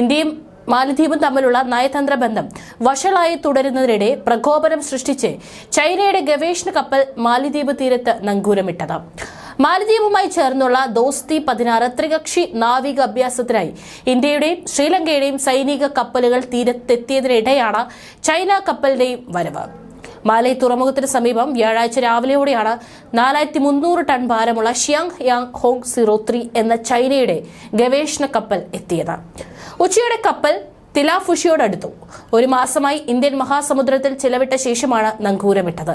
ഇന്ത്യയും മാലദ്വീപും തമ്മിലുള്ള നയതന്ത്ര ബന്ധം വഷളായി തുടരുന്നതിനിടെ പ്രകോപനം സൃഷ്ടിച്ച് ചൈനയുടെ ഗവേഷണ കപ്പൽ മാലദ്വീപ് തീരത്ത് നങ്കൂരമിട്ടത്. മാലദ്വീപുമായി ചേർന്നുള്ള ദോസ്തി പതിനാറ് ത്രികക്ഷി നാവിക അഭ്യാസത്തിനായി ഇന്ത്യയുടെയും ശ്രീലങ്കയുടെയും സൈനിക കപ്പലുകൾ തീരത്തെത്തിയതിനിടെയാണ് ചൈന കപ്പലിന്റെയും വരവ്. മാലൈ തുറമുഖത്തിന് സമീപം വ്യാഴാഴ്ച രാവിലെയോടെയാണ് നാലായിരത്തി മുന്നൂറ് ടൺ ഭാരമുള്ള Xiang Yang Hong zero three എന്ന ചൈനയുടെ ഗവേഷണ കപ്പൽ എത്തിയത്. ഉച്ചയുടെ കപ്പൽ തിലാഫുഷിയോടടുത്തു. ഒരു മാസമായി ഇന്ത്യൻ മഹാസമുദ്രത്തിൽ ചിലവിട്ട ശേഷമാണ് നങ്കൂരമിട്ടത്.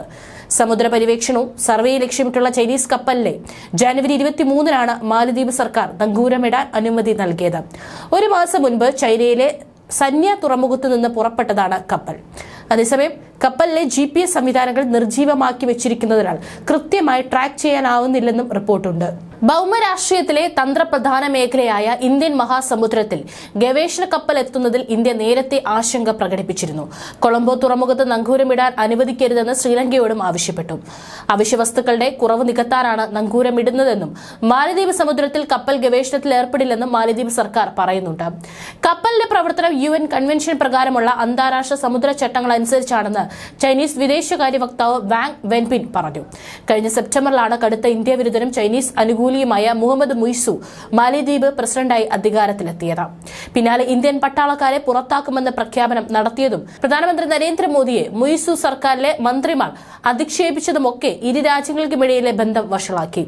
സമുദ്ര പര്യവേക്ഷണവും സർവേ ലക്ഷ്യമിട്ടുള്ള ചൈനീസ് കപ്പലിലെ ജനുവരി ഇരുപത്തിമൂന്നിനാണ് മാലദ്വീപ് സർക്കാർ നങ്കൂരമിടാൻ അനുമതി നൽകിയത്. ഒരു മാസം മുൻപ് ചൈനയിലെ സന്യ തുറമുഖത്തു നിന്ന് പുറപ്പെട്ടതാണ് കപ്പൽ. അതേസമയം കപ്പലിലെ ജി പി എസ് സംവിധാനങ്ങൾ നിർജീവമാക്കി വെച്ചിരിക്കുന്നതിനാൽ കൃത്യമായി ട്രാക്ക് ചെയ്യാനാവുന്നില്ലെന്നും റിപ്പോർട്ടുണ്ട്. ഭൗമരാഷ്ട്രീയത്തിലെ തന്ത്രപ്രധാന മേഖലയായ ഇന്ത്യൻ മഹാസമുദ്രത്തിൽ ഗവേഷണ കപ്പൽ എത്തുന്നതിൽ ഇന്ത്യ നേരത്തെ ആശങ്ക പ്രകടിപ്പിച്ചിരുന്നു. കൊളംബോ തുറമുഖത്ത് നങ്കൂരമിടാൻ അനുവദിക്കരുതെന്ന് ശ്രീലങ്കയോടും ആവശ്യപ്പെട്ടു. അവശ്യവസ്തുക്കളുടെ കുറവ് നികത്താനാണ് നങ്കൂരമിടുന്നതെന്നും മാലദ്വീപ് സമുദ്രത്തിൽ കപ്പൽ ഗവേഷണത്തിൽ ഏർപ്പെടില്ലെന്നും മാലദ്വീപ് സർക്കാർ പറയുന്നുണ്ട്. കപ്പലിന്റെ പ്രവർത്തനം യു കൺവെൻഷൻ പ്രകാരമുള്ള അന്താരാഷ്ട്ര സമുദ്ര ചട്ടങ്ങൾ അനുസരിച്ചാണെന്ന് ചൈനീസ് വിദേശകാര്യ വക്താവ് വാങ് വെൻപിൻ പറഞ്ഞു. കഴിഞ്ഞ സെപ്റ്റംബറിലാണ് കടുത്ത ഇന്ത്യ വിരുദ്ധനും ചൈനീസ് അനുകൂലിയുമായ മുഹമ്മദ് മുയ്സു മാലിദ്വീപ് പ്രസിഡന്റായി അധികാരത്തിലെത്തിയത്. പിന്നാലെ ഇന്ത്യൻ പട്ടാളക്കാരെ പുറത്താക്കുമെന്ന പ്രഖ്യാപനം നടത്തിയതും പ്രധാനമന്ത്രി നരേന്ദ്രമോദിയെ മുയ്സു സർക്കാരിലെ മന്ത്രിമാർ അധിക്ഷേപിച്ചതുമൊക്കെ ഇരു രാജ്യങ്ങൾക്കുമിടയിലെ ബന്ധം വഷളാക്കി.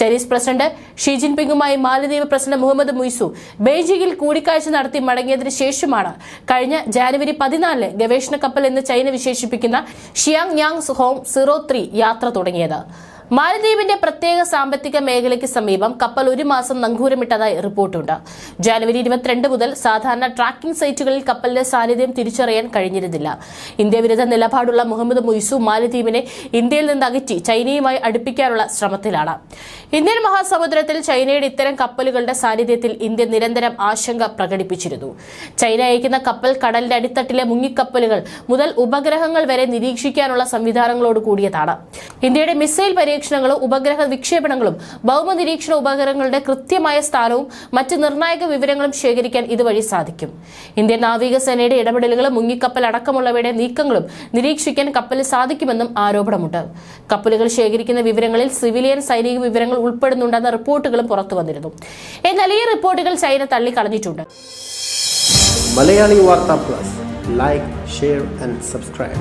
ചൈനീസ് പ്രസിഡന്റ് ഷീ ജിൻപിങ്ങുമായി മാലിദ്വീപ് പ്രസിഡന്റ് മുഹമ്മദ് മുയ്സു ബെയ്ജിംഗിൽ കൂടിക്കാഴ്ച നടത്തി മടങ്ങിയതിനു ശേഷമാണ് കഴിഞ്ഞ ജാനുവരി പതിനാലിന് ഗവേഷണ കപ്പൽ എന്ന് ചൈന വിശേഷിപ്പിക്കുന്ന Xiang Yang Hong zero three യാത്ര തുടങ്ങിയത്. മാലദ്വീപിന്റെ പ്രത്യേക സാമ്പത്തിക മേഖലയ്ക്ക് സമീപം കപ്പൽ ഒരു മാസം നങ്കൂരമിട്ടതായി റിപ്പോർട്ടുണ്ട്. ജനുവരി ഇരുപത്തിരണ്ട് മുതൽ സാധാരണ ട്രാക്കിംഗ് സൈറ്റുകളിൽ കപ്പലിന്റെ സാന്നിധ്യം തിരിച്ചറിയാൻ കഴിഞ്ഞിരുന്നില്ല. ഇന്ത്യ വിരുദ്ധ നിലപാടുള്ള മുഹമ്മദ് മുയ്സു മാലദ്വീപിനെ ഇന്ത്യയിൽ നിന്ന് അകറ്റി ചൈനയുമായി അടുപ്പിക്കാനുള്ള ശ്രമത്തിലാണ്. ഇന്ത്യൻ മഹാസമുദ്രത്തിൽ ചൈനയുടെ ഇത്തരം കപ്പലുകളുടെ സാന്നിധ്യത്തിൽ ഇന്ത്യ നിരന്തരം ആശങ്ക പ്രകടിപ്പിച്ചിരുന്നു. ചൈന അയക്കുന്ന കപ്പൽ കടലിന്റെ അടിത്തട്ടിലെ മുങ്ങിക്കപ്പലുകൾ മുതൽ ഉപഗ്രഹങ്ങൾ വരെ നിരീക്ഷിക്കാനുള്ള സംവിധാനങ്ങളോട് കൂടിയതാണ്. ഇന്ത്യയുടെ മിസൈൽ പരീക്ഷണങ്ങളും ഉപഗ്രഹ വിക്ഷേപണങ്ങളും ഭൗമ നിരീക്ഷണ ഉപഗ്രഹങ്ങളുടെ കൃത്യമായ സ്ഥാനവും മറ്റ് നിർണായക വിവരങ്ങളും ശേഖരിക്കാൻ ഇതുവഴി സാധിക്കും. ഇന്ത്യൻ നാവികസേനയുടെ ഇടപെടലുകളും മുങ്ങിക്കപ്പൽ അടക്കമുള്ളവയുടെ നീക്കങ്ങളും നിരീക്ഷിക്കാൻ കപ്പലിൽ സാധിക്കുമെന്നും ആരോപണമുണ്ട്. കപ്പലുകൾ ശേഖരിക്കുന്ന വിവരങ്ങളിൽ സിവിലിയൻ സൈനിക വിവരങ്ങൾ ഉൾപ്പെടുന്നുണ്ടെന്ന റിപ്പോർട്ടുകളും പുറത്തു വന്നിരുന്നു. എന്നാൽ ഈ റിപ്പോർട്ടുകൾ China തള്ളിക്കളഞ്ഞിട്ടുണ്ട്. Malayali Vartha plus. Like share and subscribe.